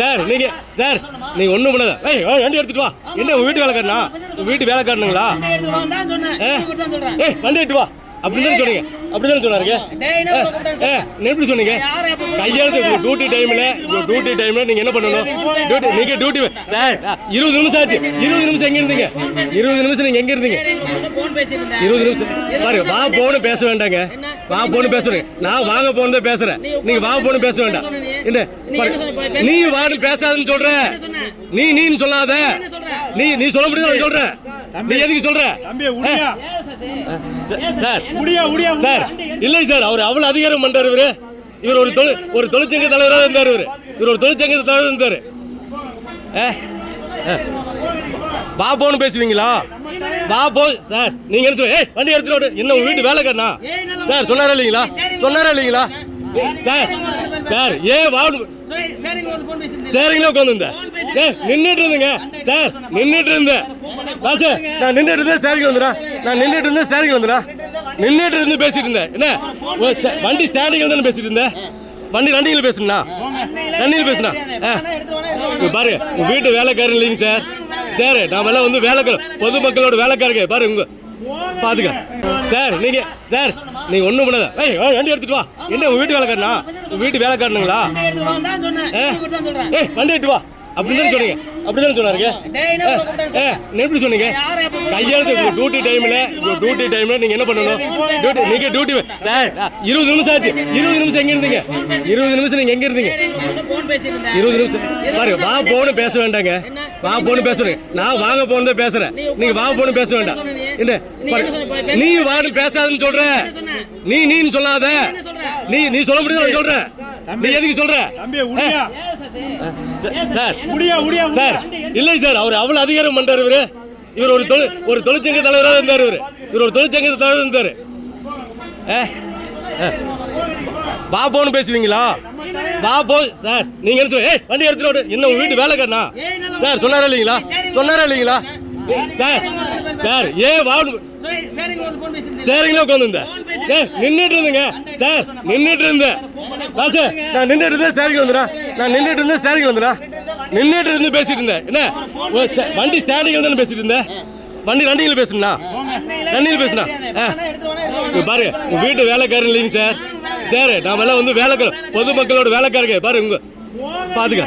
Sir நீங்க sir நீங்க ஒண்ணும் பண்ணாத ஏய் வண்டி எடுத்துட்டு வா. என்ன உங்க வீட்டு வேலைக்காரனா? உங்க வீட்டு வேலைக்காரனுங்களா? ஏ ஏய் வண்டி எடுத்து வா. அப்படிதான் சொன்னீங்க. அப்படிதான் சொன்னாருங்க ஏ எப்படி சொன்னீங்க? கையெழுத்து டியூட்டி டைம்ல டியூட்டி டைம்ல நீங்க என்ன பண்ணணும்? டியூட்டி நீங்க டியூட்டி சார் இருபது நிமிஷம் ஆச்சு. இருபது நிமிஷம் எங்க இருந்தீங்க? இருபது நிமிஷம் நீங்க எங்க இருந்தீங்க? இருபது நிமிஷம். பாரு வா போன்னு பேச வேண்டாங்க. வா போன்னு பேசுறேன். நான் வாங்க போன்னு தான் பேசுறேன். நீங்க வா போன்னு பேச வேண்டாம். என்ன? நீ வான்னு பேசாதுன்னு சொல்ற. நீ நீன்னு சொல்லாத. நீ நீ சொல்ல முடியாது நான் சொல்றேன். நீ எதுக்கு சொல்ற? சார் உடியா உடியா சார் இல்லை சார் அவர் அவ்வளவு அதிகாரம் பண்றாரு இவரு. இவர் ஒரு தொழில் ஒரு தொழிற்சங்க தலைவராக இருந்தார் இவர். இவர் ஒரு தொழிற்சங்க தலைவராக இருந்தார். ஏ ஏ. வா போன்னு பேசுவீங்களா? வா போ. சார் நீங்க எடுத்து ஏய் வண்டி எடுத்துட்டு. என்ன உங்க வீட்டு வேலைக்காரனா? சார் சொன்னாரா இல்லைங்களா? சொன்னாரா இல்லைங்களா? சார் சார் ஏன் வார்டு ஸ்டேரிங்ல உட்காந்துருந்தேன். ஏ நின்றுட்டு இருந்தேங்க சார் நின்றுட்டு இருந்தேன் சார் நான் நின்றுட்டு இருந்தேன் ஸ்டேரிங் வந்துடா நான் நின்றுட்டு இருந்தேன் ஸ்டேரிங் வந்துடா நின்றுட்டு இருந்து பேசிட்டு இருந்தேன் என்ன ஓ, வண்டி ஸ்டாண்டிங் வந்து பேசிட்டு இருந்தேன் வண்டி ரண்டிங்கில் பேசணும்னா ரன்னிங்கில் பேசுனா? ஆ. இங்க வீட்டு வேலைக்காரன் இல்லைங்க சார். சார் நாமெல்லாம் வந்து வேலைக்கார பொதுமக்களோட வேலைக்காரங்க பாரு உங்கள் பார்த்துக்க சார் நீங்க சார் நீங்கள் ஒன்றும் பண்ணாத. ஏய் வா, வண்டி எடுத்துட்டு வா. என்ன உங்க வீட்டு வேலைக்காரனா? உங்க வீட்டு வேலைக்காரனுங்களா? ஏய் வண்டி எடுத்து வா. அப்படிதான் சொன்னீங்க. அப்படிதான் சொன்னாருங்க ஏ எப்படி சொன்னீங்க? கையெழுத்து உங்க டியூட்டி டைம்ல உங்க டியூட்டி டைம்ல நீங்க என்ன பண்ணணும்? டியூட்டி நீங்க டியூட்டி சார் இருபது நிமிஷம் ஆச்சு. இருபது நிமிஷம் எங்க இருந்தீங்க? இருபது நிமிஷம் நீங்க எங்க இருந்தீங்க? இருபது நிமிஷம். பாரு வா போன்னு பேச வேண்டாங்க. வா போன்னு பேசுறேன் நான் வாங்க போன்னு தான் பேசுறேன். நீங்க வா போன்னு பேச வேண்டாம். என்ன பாரு, நீ வான்னு பேசாதுன்னு சொல்ற. நீ நீன்னு சொல்லாத. நீ நீ சொல்ல முடியாது நான் சொல்றேன்? நீ எதுக்கு சொல்ற? சார் உடியா உடியா சார் இல்லை சார் அவர் அவ்வளவு அதிகாரம் பண்றாரு இவரு. இவர் ஒரு தொழில் ஒரு தொழிற்சங்க தலைவராக இருந்தார் இவர். இவர் ஒரு தொழிற்சங்க தலைவராக இருந்தார். ஏ ஏ. வா போன்னு பேசுவீங்களா? வா போ சார் நீங்க எடுத்து ஏய் வண்டி எடுத்துட்டு. என்ன உங்க வீட்டு வேலைக்காரனா? சார் சொன்னாரா இல்லைங்களா? சொன்னாரா இல்லைங்களா? சார் சார் ஏன் வார்டு ஸ்டேரிங்ல உட்காந்துருந்தேன். ஏ நின்றுட்டு இருந்தேங்க சார் நின்றுட்டு இருந்தேன் சார் நான் நின்றுட்டு இருந்தேன் ஸ்டேரிங் வந்துடா. நான் நின்றுட்டு இருந்தேன் ஸ்டேரிங் வந்துடா. நின்றுட்டு இருந்து பேசிட்டு இருந்தேன் என்ன? ஓ, வண்டி ஸ்டாண்டிங் வந்து பேசிட்டு இருந்தேன் வண்டி ரண்டிங்கில் பேசணும்னா ரண்டியில் பேசுனா? ஆ. பாரு உங்க வீட்டு வேலைக்காரன் இல்லைங்க சார். சார் நாமெல்லாம் வந்து வேலைக்கார பொதுமக்களோட வேலைக்காரங்க பாரு உங்க பாத்துக்க.